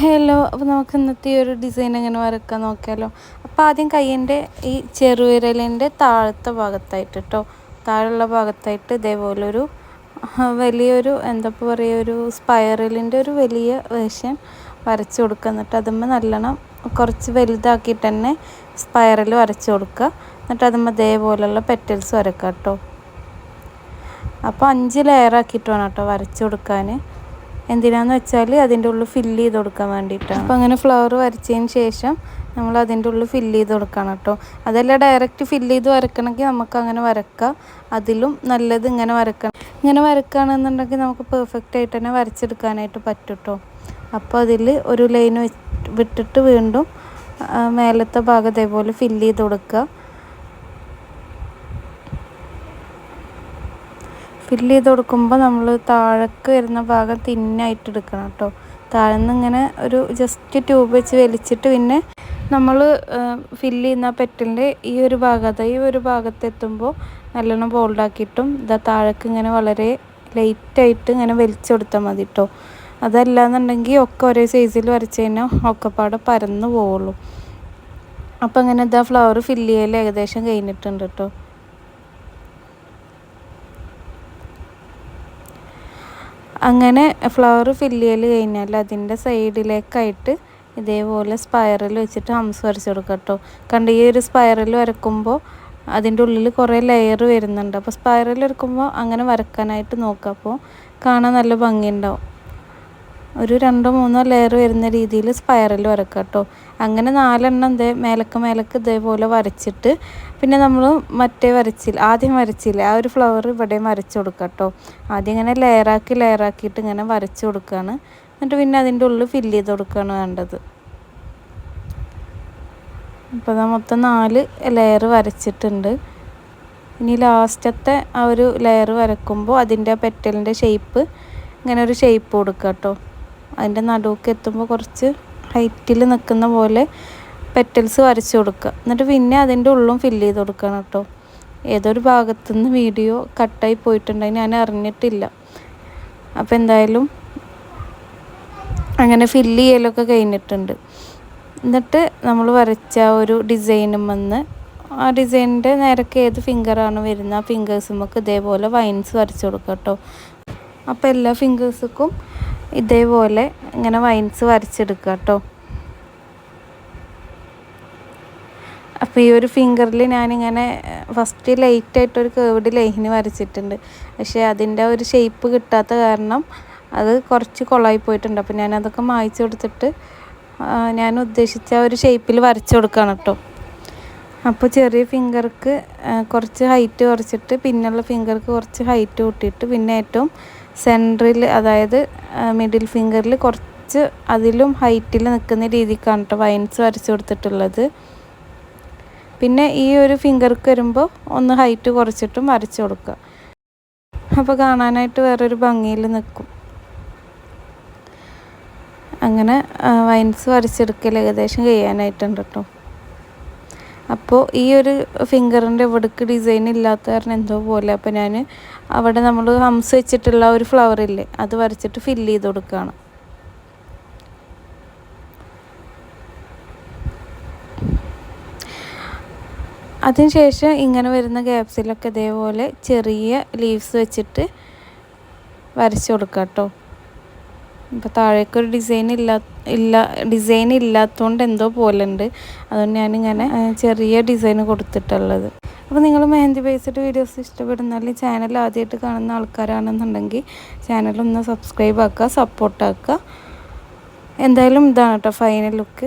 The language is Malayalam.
ഹലോ അപ്പോൾ നമുക്ക് ഇന്നത്തെ ഈ ഒരു ഡിസൈൻ എങ്ങനെ വരക്കാൻ നോക്കിയാലോ. അപ്പോൾ ആദ്യം കയ്യിന്റെ ഈ ചെറുവിരലിന്റെ താഴത്തെ ഭാഗത്തായിട്ട് കേട്ടോ താഴെയുള്ള ഭാഗത്തായിട്ട് ഇതേപോലെ ഒരു വലിയൊരു എന്താ പറയുക ഒരു സ്പൈറലിന്റെ ഒരു വലിയ വേഷൻ വരച്ചു കൊടുക്കുക. എന്നിട്ട് അതുമ്മ നല്ലോണം കുറച്ച് വലുതാക്കിയിട്ട് തന്നെ സ്പൈറൽ വരച്ചു കൊടുക്കുക. എന്നിട്ട് അതുമ്മ ഇതേപോലെയുള്ള പെറ്റൽസ് വരക്കാം കേട്ടോ അപ്പോൾ അഞ്ച് ലെയർ ആക്കിയിട്ട് വേണം കേട്ടോ വരച്ചു കൊടുക്കാൻ. എന്തിനാന്ന് വെച്ചാൽ അതിന്റെ ഉള്ളിൽ ഫില്ല് ചെയ്ത് കൊടുക്കാൻ വേണ്ടിയിട്ടാണ്. അപ്പോൾ അങ്ങനെ ഫ്ലവർ വരച്ചതിന് ശേഷം നമ്മൾ അതിന്റെ ഉള്ളിൽ ഫില്ല് ചെയ്ത് കൊടുക്കണം കേട്ടോ. അതല്ല ഡയറക്റ്റ് ഫില്ല് ചെയ്ത് വരക്കണമെങ്കിൽ നമുക്ക് അങ്ങനെ വരക്കാം. അതിലും നല്ലത് ഇങ്ങനെ വരക്കണം. ഇങ്ങനെ വരക്കുകയാണെന്നുണ്ടെങ്കിൽ നമുക്ക് പെർഫെക്റ്റ് ആയിട്ട് തന്നെ വരച്ചെടുക്കാനായിട്ട് പറ്റും കേട്ടോ. അപ്പോൾ അതിൽ ഒരു ലൈൻ വിട്ടിട്ട് വീണ്ടും മേലത്തെ ഭാഗം ഇതേപോലെ ഫില്ല് ചെയ്ത് കൊടുക്കുക. ഫില്ല് ചെയ്ത് കൊടുക്കുമ്പോൾ നമ്മൾ താഴേക്ക് വരുന്ന ഭാഗം തിന്നായിട്ട് എടുക്കണം കേട്ടോ താഴെ നിന്ന് ഇങ്ങനെ ഒരു ജസ്റ്റ് ട്യൂബ് വെച്ച് വലിച്ചിട്ട് പിന്നെ നമ്മൾ ഫില്ല് ചെയ്യുന്ന പെറ്റലിന്റെ ഈ ഒരു ഭാഗത്ത് ഈ ഒരു ഭാഗത്ത് എത്തുമ്പോൾ നല്ലോണം ബോൾഡാക്കിയിട്ടും ഇതാ താഴേക്ക് ഇങ്ങനെ വളരെ ലൈറ്റായിട്ട് ഇങ്ങനെ വലിച്ചു കൊടുത്താൽ മതി കേട്ടോ അതല്ലാന്നുണ്ടെങ്കിൽ ഒക്കെ ഒരേ സൈസിൽ വരച്ച് കഴിഞ്ഞാൽ ഒക്കെപ്പാടെ പരന്ന് പോവുള്ളൂ. അപ്പം അങ്ങനെ ഇതാ ഫ്ലവർ ഫില്ല് ചെയ്യൽ ഏകദേശം കഴിഞ്ഞിട്ടുണ്ട് കേട്ടോ അങ്ങനെ ഫ്ലവർ ഫില്ല് ചെയ്യൽ കഴിഞ്ഞാൽ അതിന്റെ സൈഡിലേക്കായിട്ട് ഇതേപോലെ സ്പൈറൽ വെച്ചിട്ട് ഹംസ് വരച്ച് കൊടുക്കുക കേട്ടോ കണ്ട് ഈ ഒരു സ്പൈറൽ വരക്കുമ്പോൾ അതിന്റെ ഉള്ളിൽ കുറേ ലെയർ വരുന്നുണ്ട്. അപ്പോൾ സ്പൈറൽ വരക്കുമ്പോൾ അങ്ങനെ വരക്കാനായിട്ട് നോക്കുക. അപ്പോൾ കാണാൻ നല്ല ഭംഗിയുണ്ടാവും. ഒരു രണ്ടോ മൂന്നോ ലെയർ വരുന്ന രീതിയിൽ സ്പൈറൽ വരക്കുക കേട്ടോ. അങ്ങനെ നാലെണ്ണം ഇതേ മേലക്ക് മേലക്ക് ഇതേപോലെ വരച്ചിട്ട് പിന്നെ നമ്മൾ മറ്റേ വരച്ചില്ല ആദ്യം വരച്ചില്ല ആ ഒരു ഫ്ലവർ ഇവിടെയും വരച്ച് കൊടുക്കുക കേട്ടോ. ആദ്യം ഇങ്ങനെ ലെയറാക്കി ലെയറാക്കിയിട്ട് ഇങ്ങനെ വരച്ചു കൊടുക്കുകയാണ് എന്നിട്ട് പിന്നെ അതിന്റെ ഉള്ളിൽ ഫില്ല് ചെയ്ത് കൊടുക്കുകയാണ് വേണ്ടത്. അപ്പോൾ അത് മൊത്തം നാല് ലെയർ വരച്ചിട്ടുണ്ട്. ഇനി ലാസ്റ്റത്തെ ആ ഒരു ലെയർ വരക്കുമ്പോൾ അതിന്റെ പെറ്റലിന്റെ ഷേപ്പ് ഇങ്ങനെ ഒരു ഷേപ്പ് കൊടുക്കുക കേട്ടോ. അതിന്റെ നടുവൊക്കെ എത്തുമ്പോൾ കുറച്ച് ഹൈറ്റിൽ നിൽക്കുന്ന പോലെ പെറ്റൽസ് വരച്ച് കൊടുക്കുക. എന്നിട്ട് പിന്നെ അതിന്റെ ഉള്ളും ഫില്ല് ചെയ്ത് കൊടുക്കണം കേട്ടോ. ഏതൊരു ഭാഗത്തുനിന്ന് വീഡിയോ കട്ടായി പോയിട്ടുണ്ടെങ്കിൽ ഞാൻ അറിഞ്ഞിട്ടില്ല. അപ്പോൾ എന്തായാലും അങ്ങനെ ഫില്ല് ചെയ്യലൊക്കെ കഴിഞ്ഞിട്ടുണ്ട്. എന്നിട്ട് നമ്മൾ വരച്ച ഒരു ഡിസൈനും വന്ന് ആ ഡിസൈനിന്റെ നേരൊക്കെ ഏത് ഫിംഗറാണ് വരുന്നത് ആ നമുക്ക് ഇതേപോലെ വൈൻസ് വരച്ച് കൊടുക്കാം കേട്ടോ. അപ്പോൾ എല്ലാ ഫിംഗേഴ്സുക്കും ഇതേപോലെ ഇങ്ങനെ വൈൻസ് വരച്ചെടുക്കുക കേട്ടോ. അപ്പോൾ ഈ ഒരു ഫിംഗറിൽ ഞാനിങ്ങനെ ഫസ്റ്റ് ലൈറ്റായിട്ടൊരു കേവ്ഡ് ലൈന് വരച്ചിട്ടുണ്ട്. പക്ഷേ അതിന്റെ ഒരു ഷേപ്പ് കിട്ടാത്ത കാരണം അത് കുറച്ച് കൊളായി പോയിട്ടുണ്ട്. അപ്പോൾ ഞാനതൊക്കെ മായ്ച്ചു കൊടുത്തിട്ട് ഞാൻ ഉദ്ദേശിച്ച ഒരു ഷേപ്പിൽ വരച്ചു കൊടുക്കുകയാണ് കേട്ടോ. അപ്പോൾ ചെറിയ ഫിംഗർക്ക് കുറച്ച് ഹൈറ്റ് കുറച്ചിട്ട് പിന്നുള്ള ഫിംഗർക്ക് കുറച്ച് ഹൈറ്റ് കൂട്ടിയിട്ട് പിന്നെ ഏറ്റവും സെന്ററിൽ അതായത് മിഡിൽ ഫിംഗറിൽ കുറച്ച് അതിലും ഹൈറ്റിൽ നിൽക്കുന്ന രീതിക്കാണ് കേട്ടോ വൈൻസ് വരച്ച് കൊടുത്തിട്ടുള്ളത്. പിന്നെ ഈ ഒരു ഫിംഗർക്ക് വരുമ്പോൾ ഒന്ന് ഹൈറ്റ് കുറച്ചിട്ടും വരച്ച് കൊടുക്കുക. അപ്പോൾ കാണാനായിട്ട് വേറൊരു ഭംഗിയിൽ നിൽക്കും. അങ്ങനെ വൈൻസ് വരച്ചെടുക്കൽ ഏകദേശം കഴിയാനായിട്ടുണ്ട് കേട്ടോ അപ്പോൾ ഈ ഒരു ഫിംഗറിന്റെ ഇവിടേക്ക് ഡിസൈൻ ഇല്ലാത്ത കാരണം എന്തോ പോലെ. അപ്പോൾ ഞാൻ അവിടെ നമ്മൾ ഹംസ് വെച്ചിട്ടുള്ള ഒരു ഫ്ലവർ ഇല്ലേ അത് വരച്ചിട്ട് ഫില്ല് ചെയ്ത് കൊടുക്കുകയാണ് അതിനുശേഷം ഇങ്ങനെ വരുന്ന ഗ്യാപ്സിലൊക്കെ ഇതേപോലെ ചെറിയ ലീവ്സ് വെച്ചിട്ട് വരച്ചു കൊടുക്കാം കേട്ടോ ഇപ്പോൾ താഴേക്കൊരു ഡിസൈൻ ഇല്ല ഇല്ല ഡിസൈൻ ഇല്ലാത്തതുകൊണ്ട് എന്തോ പോലെ ഉണ്ട് അതുകൊണ്ട് ഞാനിങ്ങനെ ചെറിയ ഡിസൈൻ കൊടുത്തിട്ടുള്ളത്. അപ്പോൾ നിങ്ങൾ മെഹന്തി ബേസ്ഡ് വീഡിയോസ് ഇഷ്ടപ്പെടുന്നാൽ ചാനൽ ആദ്യമായിട്ട് കാണുന്ന ആൾക്കാരാണെന്നുണ്ടെങ്കിൽ ചാനലൊന്ന് സബ്സ്ക്രൈബ് ആക്കുക സപ്പോർട്ടാക്കുക എന്തായാലും ഇതാണ് കേട്ടോ ഫൈനൽ ലുക്ക്